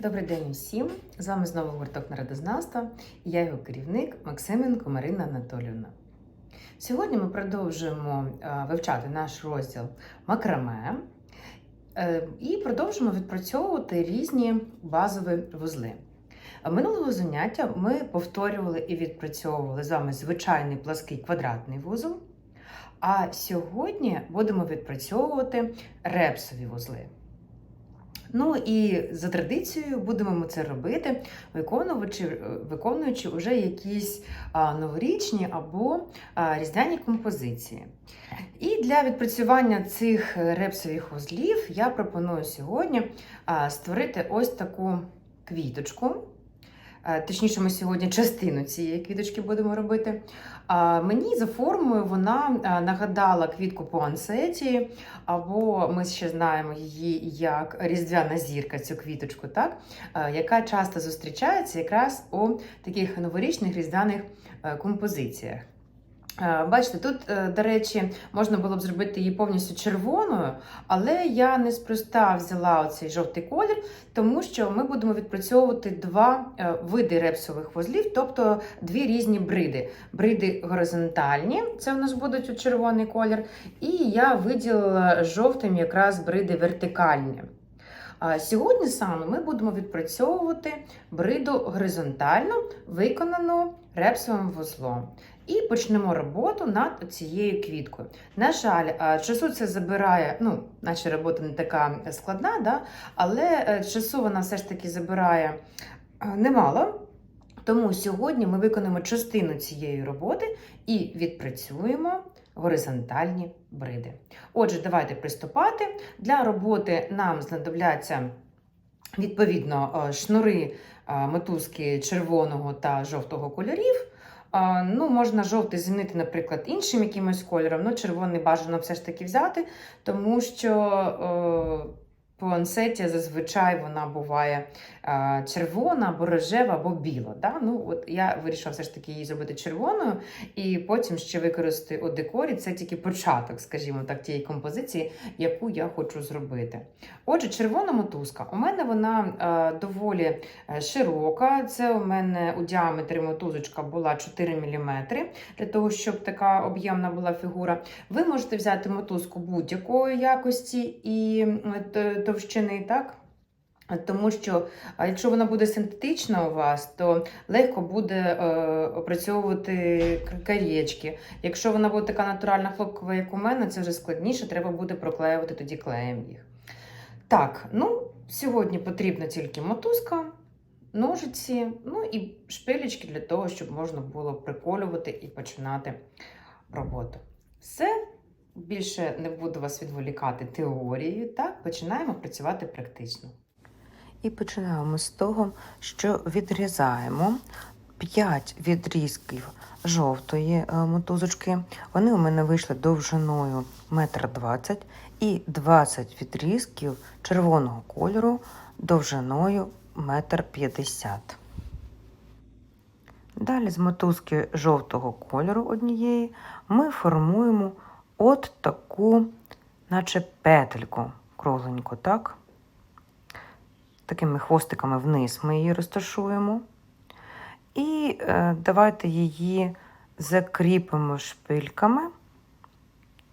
Добрий день усім! З вами знову гурток народознавства і я його керівник Максименко Марина Анатолівна. Сьогодні ми продовжуємо е, вивчати наш розділ макраме е, і продовжимо відпрацьовувати різні базові вузли. Минулого заняття ми повторювали і відпрацьовували з вами звичайний плаский квадратний вузол. А сьогодні будемо відпрацьовувати репсові вузли. Ну і за традицією будемо ми це робити, виконуючи, виконуючи вже якісь новорічні або різдвяні композиції. І для відпрацювання цих репсових вузлів я пропоную сьогодні створити ось таку квіточку. А, Точніше, ми сьогодні частину цієї квіточки будемо робити. Мені за формою вона нагадала квітку пуансеті, або ми ще знаємо її як різдвяна зірка, цю квіточку, так? яка часто зустрічається якраз у таких новорічних різдвяних е, композиціях. Е, Бачите, тут, е, до речі, можна було б зробити її повністю червоною, але я неспроста взяла оцей жовтий колір, тому що ми будемо відпрацьовувати два е, види репсових вузлів, тобто дві різні бриди. Бриди горизонтальні, це у нас будуть у червоний колір, і я виділила жовтим якраз бриди вертикальні. Сьогодні саме ми будемо відпрацьовувати бриду горизонтально, виконану репсовим вузлом. І почнемо роботу над цією квіткою. На жаль, часу це забирає, ну, наче робота не така складна, да? але е, часу вона все ж таки забирає немало. Тому сьогодні ми виконаємо частину цієї роботи і відпрацюємо горизонтальні бриди. Отже, давайте приступати. Для роботи нам знадобляться відповідно е, шнури е, мотузки червоного та жовтого кольорів. Ну, можна жовтий замінити, наприклад, іншим якимось кольором, ну червоний бажано все ж таки взяти, тому що е, пуансетія зазвичай вона буває е, червона або рожева, або біла. Да? Ну, от я вирішила все ж таки її зробити червоною, і потім ще використати у декорі. Це тільки початок, скажімо так, тієї композиції, яку я хочу зробити. Отже, червона мотузка. У мене вона доволі е, широка. Це у мене у діаметрі мотузочка була 4 мм, для того, щоб така об'ємна була фігура. Ви можете взяти мотузку будь-якої якості і товщини, так? Тому що якщо вона буде синтетична у вас, то легко буде е, опрацьовувати карєчки. Якщо вона буде така натуральна хлопкова, як у мене, це вже складніше, треба буде проклеювати тоді клеєм їх. Так, ну, сьогодні потрібна тільки мотузка, ножиці, ну і шпилечки для того, щоб можна було приколювати і починати роботу. Все, більше не буду вас відволікати теорією, так, починаємо працювати практично. І починаємо з того, що відрізаємо 5 відрізків жовтої е, мотузочки. Вони у мене вийшли довжиною 1,20 м і 20 відрізків червоного кольору довжиною 1,50 м. Далі з мотузки жовтого кольору однієї ми формуємо от таку, наче петельку кругленьку, так? Такими хвостиками вниз ми її розташуємо. І е, давайте її закріпимо шпильками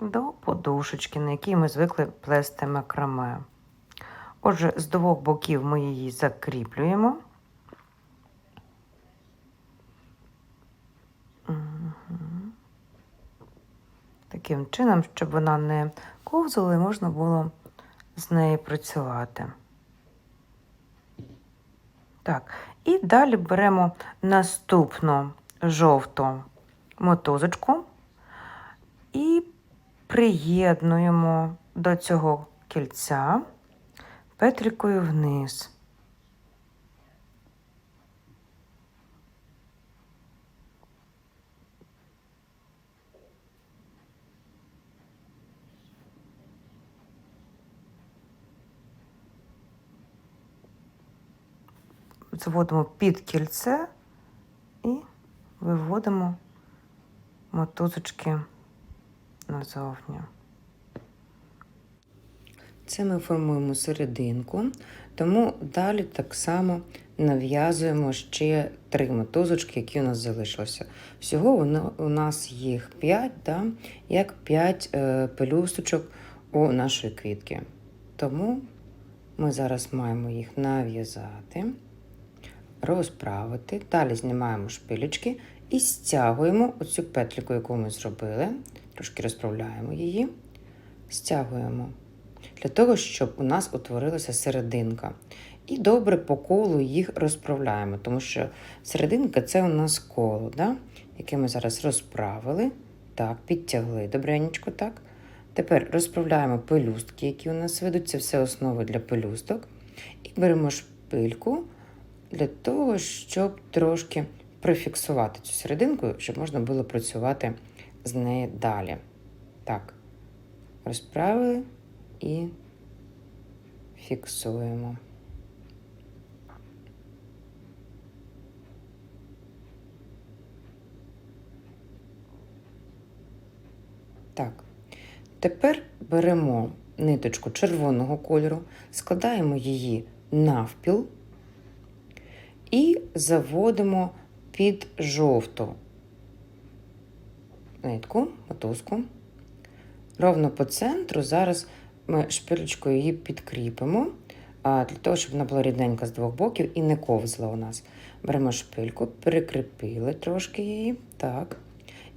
до подушечки, на якій ми звикли плести макраме. Отже, з двох боків ми її закріплюємо. Таким чином, щоб вона не ковзала, і можна було з нею працювати. Так, і далі беремо наступну жовту мотузочку і приєднуємо до цього кільця петрикою вниз. Заводимо під кільце і виводимо мотузочки назовні. Це ми формуємо серединку. Тому далі так само нав'язуємо ще три мотузочки, які у нас залишилися. Всього у нас їх 5, да? як 5 е, пелюсточок у нашої квітки. Тому ми зараз маємо їх нав'язати, розправити. Далі знімаємо шпилечки і стягуємо оцю петліку, яку ми зробили. Трошки розправляємо її, стягуємо для того, щоб у нас утворилася серединка. І добре по колу їх розправляємо, тому що серединка це у нас коло, да? яке ми зараз розправили. Так, підтягли добренечко, так. Тепер розправляємо пелюстки, які у нас ведуть. Це все основи для пелюсток. І беремо шпильку для того, щоб трошки прифіксувати цю серединку, щоб можна було працювати з нею далі. Так, розправили і фіксуємо. Так, тепер беремо ниточку червоного кольору, складаємо її навпіл і заводимо під жовту нитку, мотузку. Ровно по центру зараз ми шпилечкою її підкріпимо, для того, щоб вона була рідненька з двох боків і не ковзла у нас. Беремо шпильку, перекріпили трошки її, так.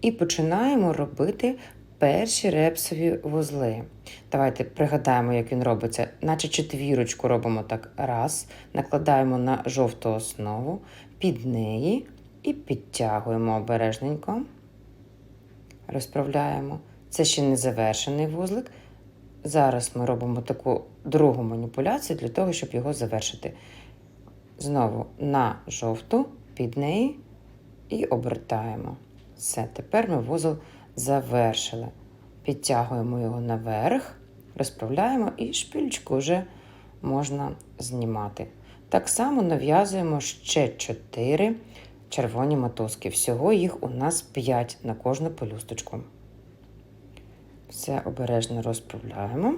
І починаємо робити перші репсові вузли. Давайте пригадаємо, як він робиться. Наче четвірочку робимо так раз, накладаємо на жовту основу, під неї і підтягуємо обережненько. Розправляємо. Це ще не завершений вузлик. Зараз ми робимо таку другу маніпуляцію для того, щоб його завершити. Знову на жовту, під неї і обертаємо. Все, тепер ми вузол завершили. Підтягуємо його наверх, розправляємо і шпильочку вже можна знімати. Так само нав'язуємо ще 4 червоні мотузки. Всього їх у нас 5 на кожну пелюсточку. Все обережно розправляємо.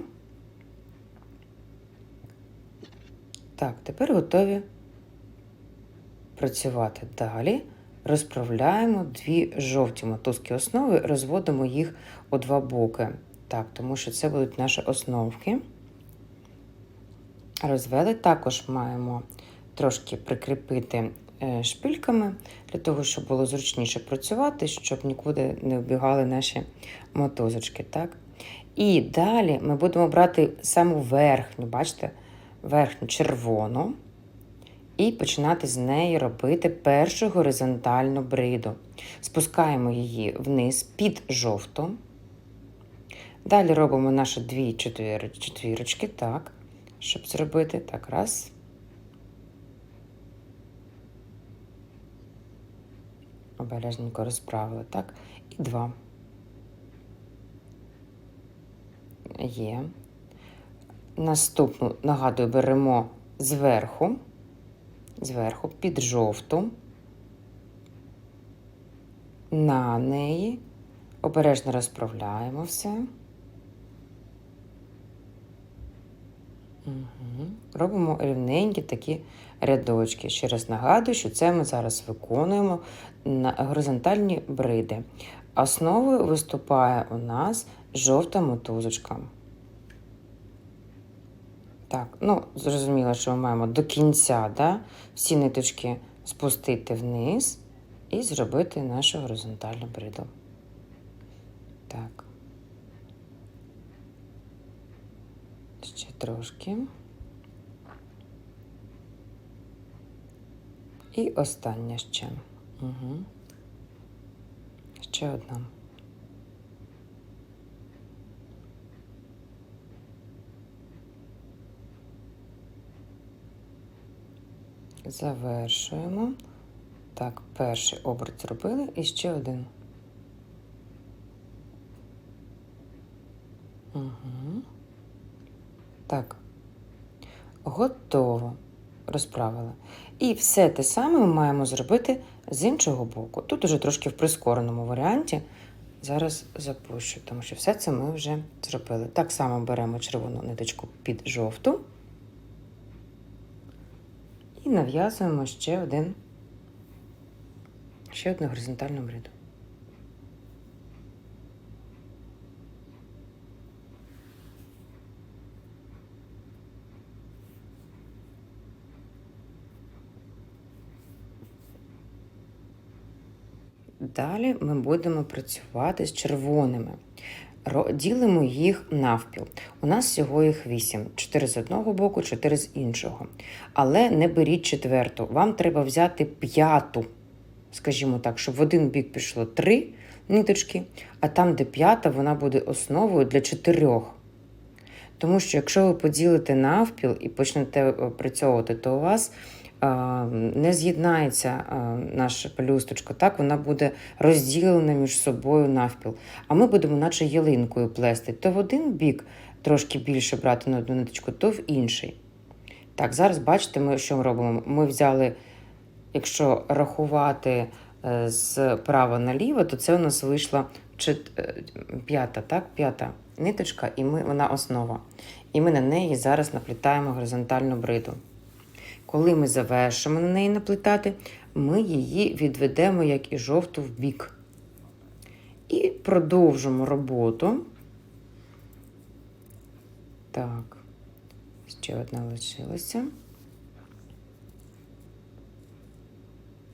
Так, тепер готові працювати далі. Розправляємо дві жовті мотузки основи, розводимо їх у два боки. Так, тому що це будуть наші основки. Розвели, також маємо трошки прикріпити е, шпильками, для того, щоб було зручніше працювати, щоб нікуди не вбігали наші мотузочки. Так? І далі ми будемо брати саму верхню, бачите, верхню червону, і починати з неї робити першу горизонтальну бриду. Спускаємо її вниз під жовту. Далі робимо наші дві четвірочки, так, щоб зробити. Так, раз. Обережненько розправили, так, і два. Є. Наступну, нагадую, беремо зверху, зверху під жовту, на неї, обережно розправляємо все. Угу. Робимо рівненькі такі рядочки. Ще раз нагадую, що це ми зараз виконуємо на горизонтальні бриди. Основою виступає у нас жовта мотузочка. Так, ну, зрозуміло, що ми маємо до кінця да, всі ниточки спустити вниз і зробити нашу горизонтальну бриду. Так. Ще трошки. І остання ще. Угу. Ще одна. Завершуємо. Так, перший оберт зробили і ще один. Угу. Так. Готово. Розправили. І все те саме ми маємо зробити з іншого боку. Тут уже трошки в прискореному варіанті. Зараз запущу, тому що все це ми вже зробили. Так само беремо червону ниточку під жовту. І нав'язуємо ще один, ще одну горизонтальну бриду. Далі ми будемо працювати з червоними. Ділимо їх навпіл. У нас всього їх вісім: чотири з одного боку, чотири з іншого. Але не беріть четверту. Вам треба взяти п'яту, скажімо так, щоб в один бік пішло три ниточки, а там, де п'ята, вона буде основою для чотирьох. Тому що якщо ви поділите навпіл і почнете е, опрацьовувати, то у вас е, не з'єднається наша пелюсточка, так вона буде розділена між собою навпіл. А ми будемо, наче ялинкою плести, то в один бік трошки більше брати на одну ниточку, то в інший. Так, зараз бачите, ми що ми робимо? Ми взяли, якщо рахувати е, з права наліво, то це у нас вийшла чет- е, п'ята, так? П'ята ниточка, і ми, вона основа. І ми на неї зараз наплітаємо горизонтальну бриду. Коли ми завершимо на неї наплітати, ми її відведемо, як і жовту, в бік. І продовжимо роботу. Так, ще одна лишилася.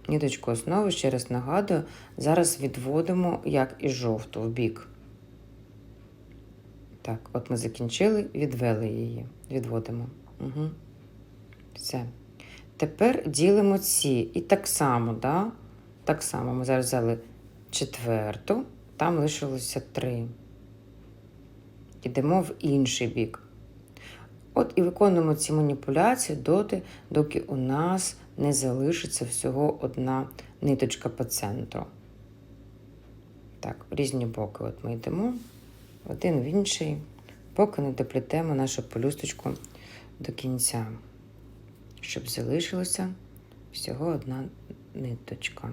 Ніточку основи, ще раз нагадую, зараз відводимо, як і жовту, в бік. Так, от ми закінчили, відвели її. Відводимо. Угу. Все. Тепер ділимо ці. І так само, да? так само ми зараз взяли четверту, там лишилося три. Ідемо в інший бік. От і виконуємо ці маніпуляції доти, доки у нас не залишиться всього одна ниточка по центру. Так, різні боки от ми йдемо, один в інший, поки не доплетемо нашу пелюсточку до кінця, щоб залишилася всього одна ниточка.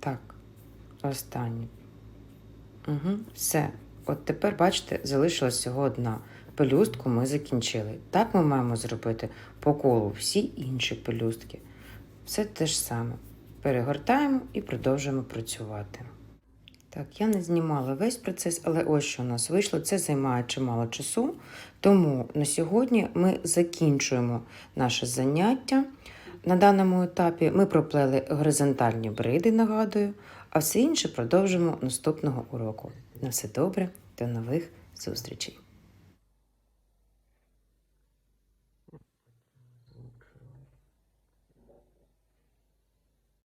Так, останній. Угу, все. От тепер, бачите, залишилась всього одна. Пелюстку ми закінчили. Так ми маємо зробити по колу всі інші пелюстки. Все те ж саме. Перегортаємо і продовжуємо працювати. Так, я не знімала весь процес, але ось що у нас вийшло. Це займає чимало часу. Тому на сьогодні ми закінчуємо наше заняття. На даному етапі ми проплели горизонтальні бриди, нагадую, а все інше продовжимо наступного уроку. На все добре, до нових зустрічей!